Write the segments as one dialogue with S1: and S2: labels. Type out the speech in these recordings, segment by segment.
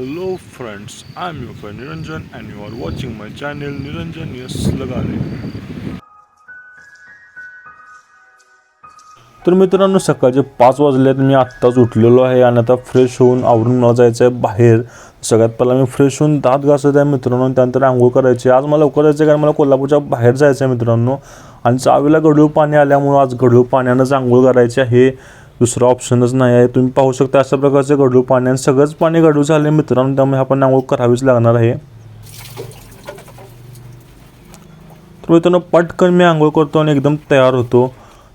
S1: Hello friends, I'm your friend Niranjan and you are watching my channel Niranjan Yes Lagale. तर मित्रांनो सकाळचे पाच वाजले मी आत्ताच उठलेलो आहे आणि आता फ्रेश होऊन आवरून मला जायचं आहे बाहेर. सगळ्यात पहिला मी फ्रेश होऊन दात घासत आहे मित्रांनो त्यानंतर आंघोळ करायची आज मला लवकर जायचं आहे कारण मला कोल्हापूरच्या बाहेर जायचं आहे मित्रांनो. आणि चावीला गढूळ पाणी आल्यामुळं आज गढूळ पाण्यानंच आंघोळ करायची आहे. दुसरा ऑप्शनच नाही आहे. तुम्ही पाहू शकता अशा प्रकारचे गढूळ पाणी आणि सगळंच पाणी गढूळ झाले मित्रांनो. त्यामुळे आपण आंघोळ करावीच लागणार आहे. तर मित्रांनो पटकन मी आंघोळ करतो आणि एकदम तयार होतो.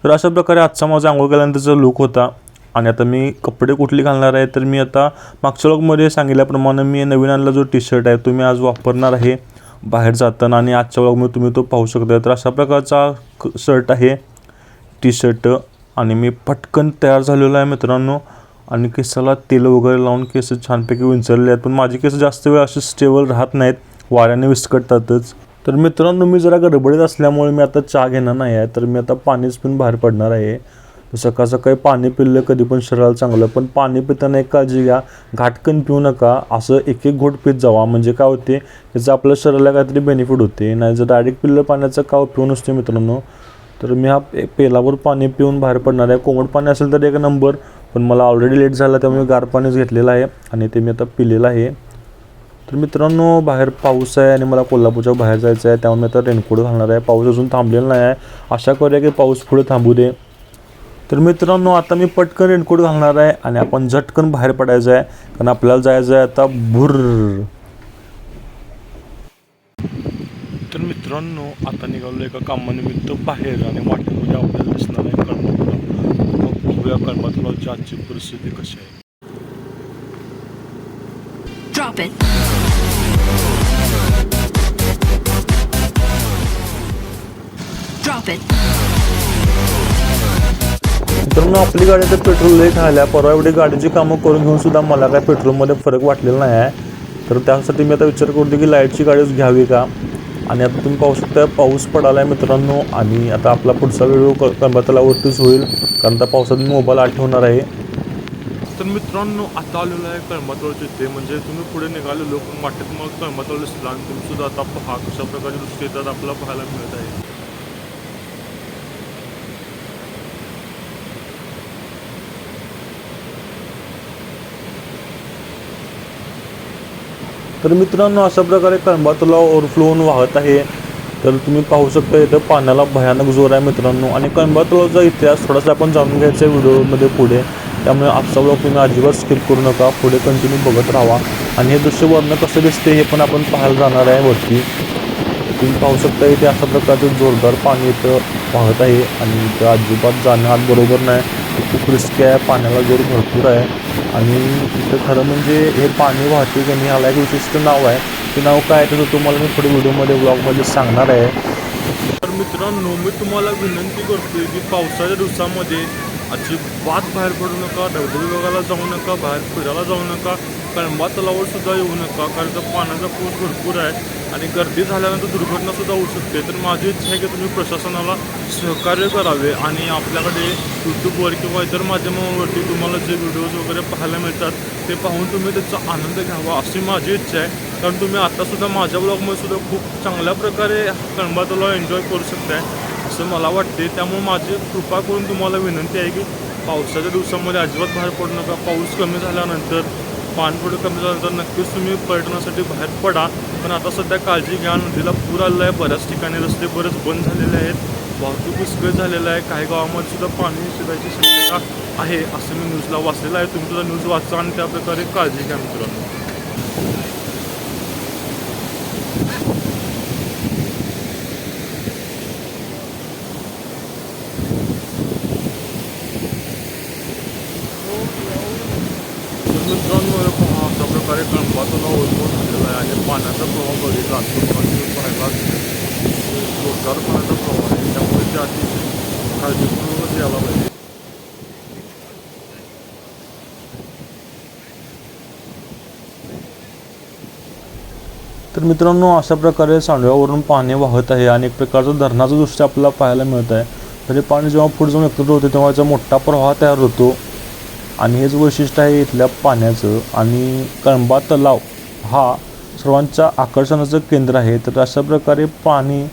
S1: तर अशा प्रकारे आजचा माझा आंघोळ केल्यानंतरचा लुक होता. आणि आता मी कपडे कुठले घालणार आहे? तर मी आता मागच्या लोकमध्ये सांगितल्याप्रमाणे मी नवीन आणला जो टी शर्ट आहे तो मी आज वापरणार आहे बाहेर जाताना. आणि आजच्या व्लॉगमध्ये तुम्ही तो पाहू शकता. तर अशा प्रकारचा शर्ट आहे. टी शर्ट आणि मी पटकन तयार झालेलो आहे मित्रांनो. आणि केसाला तेल वगैरे लावून केस छानपैकी विंचरले आहेत. पण माझी केस जास्त वेळ असे स्टेबल राहत नाहीत. वाऱ्याने विस्कटतातच. तर मित्रांनो मी जरा गडबडीत असल्यामुळे मी आता चहा घेणार नाही आहे. तर मी आता पाणीच पिऊन बाहेर पडणार आहे. सकाळ सकाळी पाणी पिल्लं कधी पण शरीराला चांगलं पण पाणी पिताना एक काळजी घ्या. घाटकन पिऊ नका. असं एक एक घोट पित जावा. म्हणजे काय होते? त्याचं आपल्या शरीराला काहीतरी बेनिफिट होते. नाही जर डायरेक्ट पिल्लं पाण्याचा काव पिऊ नसते मित्रांनो. तर मी हा पे- पेलावर पाणी पिऊन बाहेर पडणार आहे. कोमट पाणी असेल तर एक नंबर पण मला ऑलरेडी लेट झाला त्यामुळे मी गार पाणीच घेतलेलं आहे आणि ते मी आता पिलेलं आहे. तर मित्रांनो बाहेर पाऊस आहे आणि मला कोल्हापूरच्या बाहेर जायचं आहे त्यामुळे मी आता रेनकोट घालणार आहे. पाऊस अजून थांबलेला नाही आहे. आशा करूया की पाऊस पुढे थांबू दे. तर मित्रांनो आता मी पटकन रेनकोट घालणार आहे आणि आपण झटकन बाहेर पडायचं आहे कारण आपल्याला जायचं आहे आता भुर्र तर मित्रांनो आता निघालो एका कामानिमित्त बाहेर आणि वाटेमध्ये आपल्याला दिसणार आहे कर्मातलाव मग बघूया कर्मातलावची आजची परिस्थिती कशी आहे. मित्रांनो आपली गाडी तर पेट्रोल लई खायला परवा एवढी गाडीची कामं करून घेऊन सुद्धा मला काय पेट्रोलमध्ये फरक वाटलेला नाही आहे. तर त्यासाठी मी आता विचार करतो की लाईटची गाडीच घ्यावी का? आणि आता तुम्ही पाहू शकता पाऊस पडाला आहे मित्रांनो आणि आता आपला पुढचा व्हिडिओ कळंबातलावरतीच होईल कारण त्या पावसात मोबाईल आठवणार आहे. तर मित्रांनो आता आलेलो आहे कळंबातळच्या ते म्हणजे तुम्ही पुढे निघाले लोक वाटत मग कळंबातळ दिसला आणि तुम्ही सुद्धा आता पहा कशा प्रकारे दृष्टी येतात आपल्याला पाहायला मिळत आहे. तर मित्रांनो अशा प्रकारे कळंबा तलाव वाहत आहे. तर तुम्ही पाहू शकता इथं पाण्याला भयानक जोर आहे मित्रांनो. आणि कळंबा तलावचा इतिहास थोडासा आपण जाणून घ्यायचा आहे व्हिडिओमध्ये पुढे. त्यामुळे आजचा ब्लॉग तुम्ही अजिबात स्किप करू नका. पुढे कंटिन्यू बघत राहा. आणि हे दृश्य वर्ण कसं दिसते हे पण आपण पाहायला जाणार आहे वरती. तुम्ही पाहू शकता इथे अशा प्रकारचं जोरदार पाणी इथं वाहत आहे आणि इथं अजिबात जाणं आज बरोबर नाही. खूप रिस्की आहे पाण्याला जोर भरपूर आहे. आणि इथं खरं म्हणजे हे पाणी वाहतूक आणि ह्याला एक विशिष्ट नाव आहे. ते नाव काय आहे तर तुम्हाला मी पुढे व्हिडिओमध्ये ब्लॉगमध्ये सांगणार आहे. तर मित्रांनो मी तुम्हाला विनंती करतोय की पावसाच्या दिवसामध्ये अजिबात बाहेर पडू नका धबधबे जाऊ नका बाहेर फिरायला जाऊ नका कळंबा तलावरसुद्धा येऊ नका कारण का पाण्याचा पाऊस भरपूर आहे आणि गर्दी झाल्यानंतर दुर्घटनासुद्धा होऊ शकते. तर माझी इच्छा आहे की तुम्ही प्रशासनाला सहकार्य करावे आणि आपल्याकडे यूट्यूबवर किंवा इतर माध्यमांवरती तुम्हाला जे व्हिडिओज वगैरे पाहायला मिळतात ते पाहून तुम्ही त्याचा आनंद घ्यावा अशी माझी इच्छा आहे. कारण तुम्ही आत्तासुद्धा माझ्या ब्लॉगमध्ये सुद्धा खूप चांगल्या प्रकारे कळंबा तलाव एन्जॉय करू शकताय. असं मला वाटते त्यामुळे माझी कृपा करून तुम्हाला विनंती आहे की पावसाच्या दिवसामध्ये अजिबात बाहेर पडू नका. पाऊस कमी झाल्यानंतर पाणपुढं कमी झाल्यानंतर नक्कीच तुम्ही पर्यटनासाठी बाहेर पडा. पण आता सध्या काळजी घ्या. नदीला पूर आलेला आहे. बऱ्याच ठिकाणी रस्ते बरेच बंद झालेले आहेत. वाहतूक विस्कळीत झालेलं आहे. काही गावामध्ये सुद्धा पाणी शिरायची शक्यता आहे असं मी न्यूजला वाचलेलं आहे. तुम्ही सुद्धा न्यूज वाचा आणि त्या प्रकारे काळजी घ्या मित्रांनो तर मित्रांनो हे पहा अशा प्रकारे झालेला आहे. आणि पाण्याचा प्रवाह बघितला तर जोरदार पाण्याचा प्रवाह आहे. त्यामुळे ते अतिशय काळजीपूर्वक यायला पाहिजे. तर मित्रांनो अशा प्रकारे सांडव्यावरून पाणी वाहत आहे आणि एक प्रकारचं धरणाचं दृश्य आपल्याला पाहायला मिळत आहे. म्हणजे पाणी जेव्हा पुढे जाऊन एकत्र होते तेव्हा याचा मोठा प्रवाह तयार होतो आणि हेच वैशिष्ट्य आहे इथल्या पाण्याचं आणि कळंबा तलाव हा सर्वांच्या आकर्षणाचं केंद्र आहे. तर अशा प्रकारे पाणी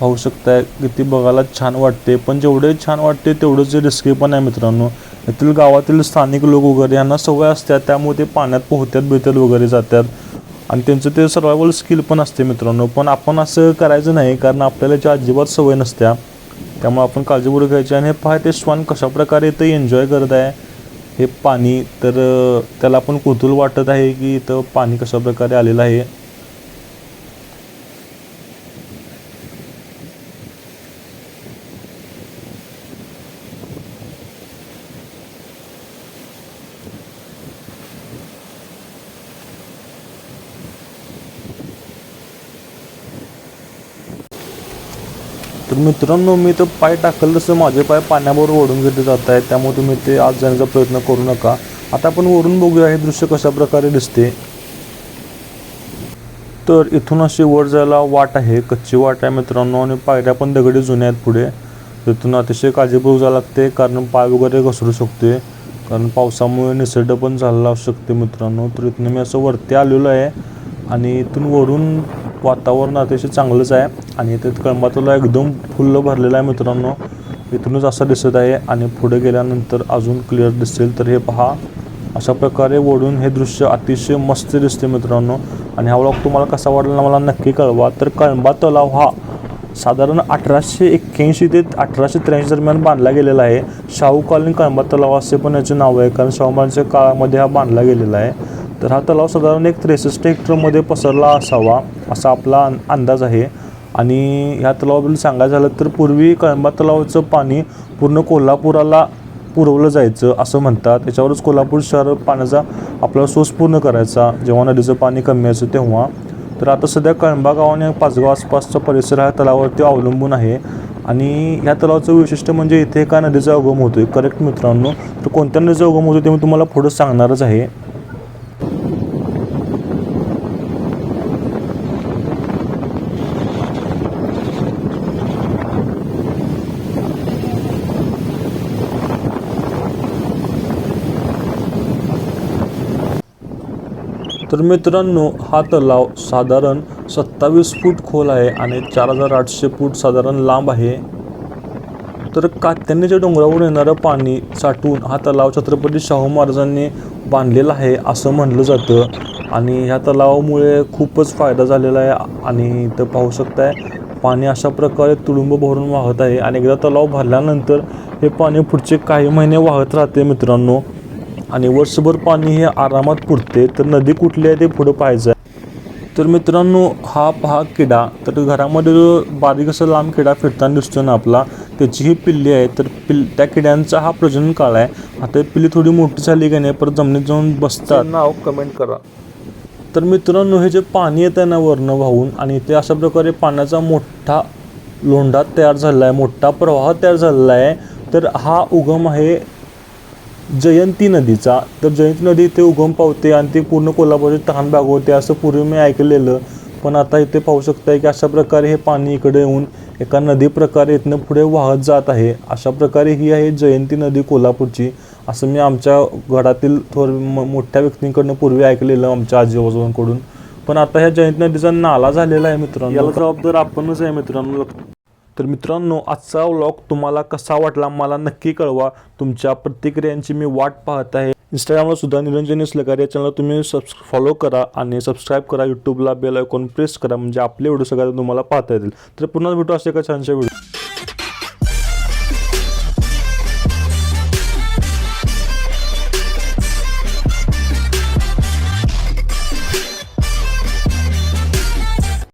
S1: पाहू शकताय किती बघायला छान वाटते. पण जेवढे छान वाटते तेवढंच रिस्की पण आहे मित्रांनो. येथील गावातील स्थानिक लोक वगैरे यांना सवय असतात त्यामुळे ते पाण्यात पोहत्यात बिहत्यात वगैरे जातात. आणि त्यांचं ते सर्वायवल स्किल पण असते मित्रांनो. पण आपण असं करायचं नाही कारण आपल्याला ज्या अजिबात सवय नसत्या. त्यामुळे आपण काळजीपूर्वक घ्यायची आणि हे पहा ते श्वान कशाप्रकारे इथं एन्जॉय करत आहे हे पाणी तर त्याला पण कुतूल वाटत आहे की इथं पाणी कशाप्रकारे आलेलं आहे? तर मित्रांनो मी तर पाय टाकलं तसं माझे पाय पाण्याबरोबर ओढून घेतले जात आहेत. त्यामुळे तुम्ही ते आज जाण्याचा प्रयत्न करू नका. आता आपण वरून बघूया हे दृश्य कशा प्रकारे दिसते. तर इथून अशी वर जायला वाट आहे कच्ची वाट आहे मित्रांनो आणि पायऱ्या पण दगडी जुन्या आहेत पुढे. तिथून अतिशय काळजीपूर्वक जावं लागते कारण पाय वगैरे घसरू शकते कारण पावसामुळे निसर्ग पण झालेला असू शकते मित्रांनो. तर इथून मी असं वरती आलेलो आहे आणि इथून वरून वातावरण अतिशय चांगलंच आहे. आणि इथे कळंबातला एकदम फुल्ल भरलेलं आहे मित्रांनो. इथूनच असं दिसत आहे. आणि पुढे गेल्यानंतर अजून क्लिअर दिसेल तर हे पहा. अशा प्रकारे ओढून हे दृश्य अतिशय मस्त दिसते मित्रांनो. आणि हा व्लॉग तुम्हाला कसा वाटला मला नक्की कळवा. तर कळंबा तलाव हा साधारण अठराशे एक्क्याऐंशी ते अठराशे त्र्याऐंशी दरम्यान बांधला गेलेला आहे. शाहू कॉलनी कळंबा तलाव असे पण याचे नाव आहे. कारण शाहू महाराजांच्या काळामध्ये हा बांधला गेलेला आहे. तर हा तलाव साधारण एक त्रेसष्ट हेक्टरमध्ये पसरला असावा असा आपला अं- अंदाज आहे. आणि ह्या तलावाबद्दल सांगायचं झालं तर पूर्वी कळंबा तलावाचं पाणी पूर्ण कोल्हापुराला पुरवलं जायचं असं म्हणतात. त्याच्यावरच कोल्हापूर शहर पाण्याचा आपला सोर्स पूर्ण करायचा जेव्हा नदीचं पाणी कमी यायचं तेव्हा. तर आता सध्या कळंबा गाव आणि पाचगाव आसपासचा परिसर हा तलावावरती अवलंबून आहे. आणि ह्या तलावाचं वैशिष्ट्य म्हणजे इथे एका नदीचा उगम होतो आहे करेक्ट मित्रांनो तर कोणत्या नदीचा उगम होतो ते मी तुम्हाला पुढं सांगणारच आहे. तर मित्रांनो हा तलाव साधारण सत्तावीस फूट खोल आहे आणि चार हजार आठशे फूट साधारण लांब आहे. तर कात्यानीच्या डोंगरावरून येणारं पाणी साठवून हा तलाव छत्रपती शाहू महाराजांनी बांधलेला आहे असं म्हणलं जातं. आणि ह्या तलावामुळे खूपच फायदा झालेला आहे आणि इथं पाहू शकताय पाणी अशा प्रकारे तुडुंब भरून वाहत आहे. आणि एकदा तलाव भरल्यानंतर हे पाणी पुढचे काही महिने वाहत राहते मित्रांनो. आणि वर्षभर पाणी हे आरामात पुरते तर नदी कुठली आहे ते पुढं पाहायचं आहे? तर मित्रांनो हा पहा किडा. तर घरामध्ये जो बारीक असा लांब किडा फिरताना दिसतो ना आपला त्याची ही पिल्ली आहे तर पिल त्या किड्यांचा हा प्रजनन काळ आहे. आता पिल्ली थोडी मोठी झाली की नाही परत जमिनीत जाऊन बसतात. नाव कमेंट करा. तर मित्रांनो हे जे पाणी येतं आहे ना वरनं वाहून आणि ते अशा प्रकारे पाण्याचा मोठा लोंढा तयार झालेला आहे मोठा प्रवाह तयार झालेला आहे. तर हा उगम आहे जयंती नदीचा. तर जयंती नदी इथे उगम पावते आणि ती पूर्ण कोल्हापूरची तहान भागवते असं पूर्वी मी ऐकलेलं. पण आता इथे पाहू शकताय की अशा प्रकारे हे पाणी इकडे येऊन एका नदी प्रकारे इथनं पुढे वाहत जात आहे. अशा प्रकारे ही आहे जयंती नदी कोल्हापूरची असं मी आमच्या घरातील थोर मोठ्या व्यक्तींकडनं पूर्वी ऐकलेलं आमच्या आजीबाजूंकडून. पण आता ह्या जयंती नदीचा नाला झालेला आहे मित्रांनो. याला जबाबदार आपणच आहे मित्रांनो. तर मित्रांनो आजचा व्लॉग तुम्हाला कसा वाटला मला नक्की कळवा. तुमच्या प्रतिक्रियांची मी वाट पाहत आहे. इंस्टाग्रामला सुद्धा निरंजन इसलकार या चॅनलला तुम्ही सबस् फॉलो करा आणि सबस्क्राईब करा. यूट्यूबला बेल आयकॉन प्रेस करा म्हणजे आपले व्हिडिओ सगळ्यात तुम्हाला पाहता येतील. तर पुन्हा भेटू असे का छानशा व्हिडिओ